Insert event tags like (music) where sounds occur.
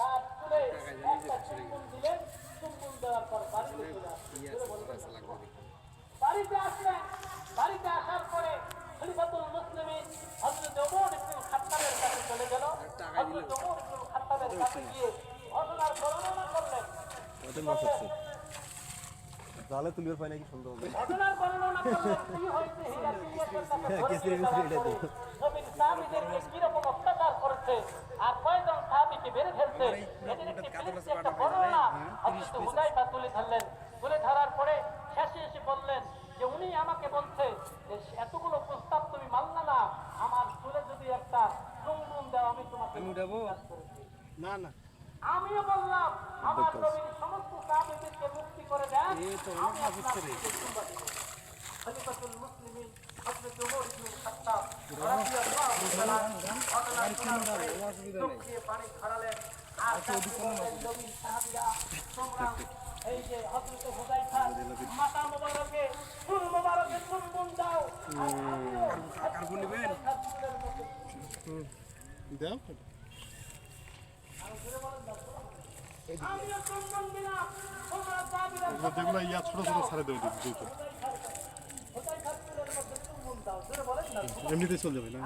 তার চুলে একটা চুম্বন দিলেন চুম্বন দেওয়ার পর বাড়িতে চলে আসলেন। বলে বললেন, লাগবে বাড়িতে আসলেন বাড়িতে আসার পরে খলিফাতুল মুসলিমিন হযরত ওমর ইবনে খাত্তাবের কাছে চলে গেল হযরত ওমর ইবনে খাত্তাবের কাছে গিয়ে ঘটনার বর্ণনা করলেন জালে তুলিবার পাই নাকি সন্দেহ হবে ঘটনার বর্ণনা করলেন কি হয়েছে (laughs) সাহাবীদেরকে তুলে ধরলেন। তুলে ধরার পরে শেষে এসে বললেন যে উনি আমাকে বলছে যে এতগুলো প্রস্তাব তুমি মানলা না আমার চুলে যদি একটা দাও আমি তোমাকে। না না। আমিও বললাম আমার নবীর সমস্ত সাহাবীদেরকে মুক্তি করে দেন আমি অনেক আপনার হচ্ছে রে। দিকে চুম্বন দেব। খলিফাতুল মুসলিমিন হযরত ওমর ইবনে খাত্তাব রাদিয়াল্লাহু তাআলা ঘটনা শোনার পরে চোখ দিয়ে পানি ছড়ালেন। এই যে হযরত হুদায়ফা মাথা মোবারকে চুল মোবারকে চুম্বন দাও ফুল নেবেন? যেগুলো ইয়া ছোট ছোট ছাড়ে দেবে এমনিতেই চলে যাবে না